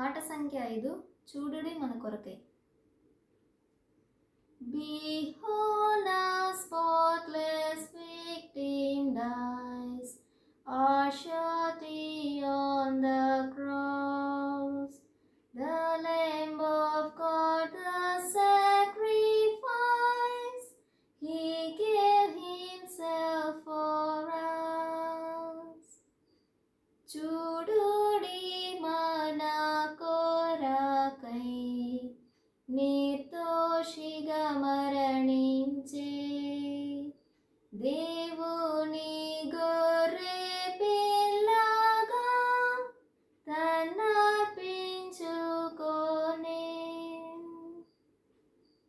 పాట సంఖ్య ఐదు. చూడుడి మన కొరకై. బీహో నిర్దోషిగా మరణించే దేవుని గొర్రె పిల్లగా తన్నర్పించుకోనే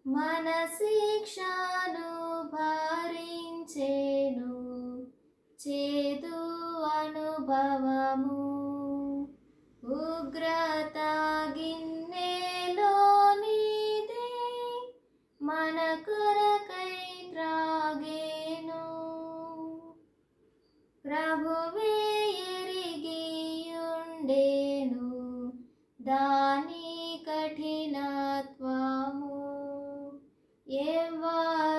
మన శిక్షను భరించేను చేదు అనుభవము. కొరకై త్రాగేను. ప్రభువే ఎరిగి ఉండేను దాని కఠినత్వము ఎవ్వరు